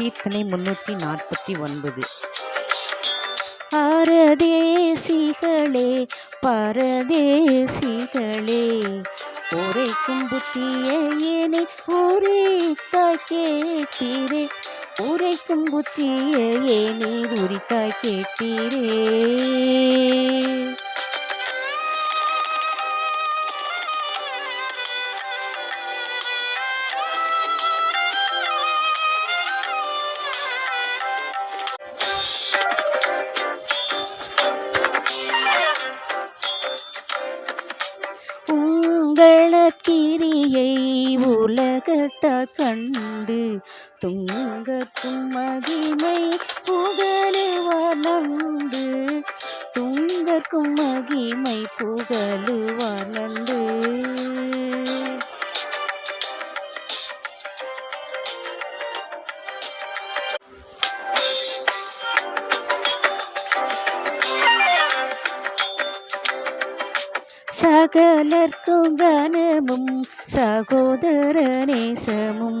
கீர்த்தனை முன்னூற்றி நாற்பத்தி ஒன்பது. பரதேசிகளே பரதேசிகளே உரைக்கும் புத்தியனை உரித்தாய் கேட்பீரே உரைக்கும் புத்தியனை நீர் உரித்தாய் கேட்பீரே உங்களக்கிரியை உலகத்தார் கண்டு துங்கக்கும் மகிமை புகழுவார் நந்து துங்கக்கும் மகிமை புகழுவார் நந்து சகலர்க்கும் கனமும் சகோதர நேசமும்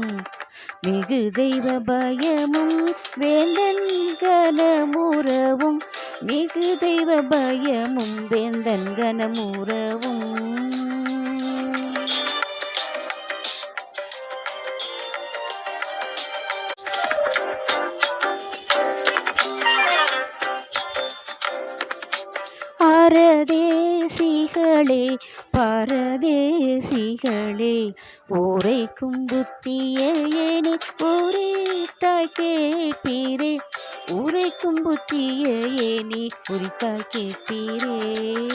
மிகு தெய்வ பயமும் வேந்தன் கனமுறவும். மிகு தெய்வ பயமும் வேந்தன் கனமுறவும். பரதேசிகளே பரதேசிகளே உரைக்கும் புத்தியேனி உரித்தாய் கேட்பீரே உரைக்கும் புத்தியேனி உரித்தாய் கேட்பீரே.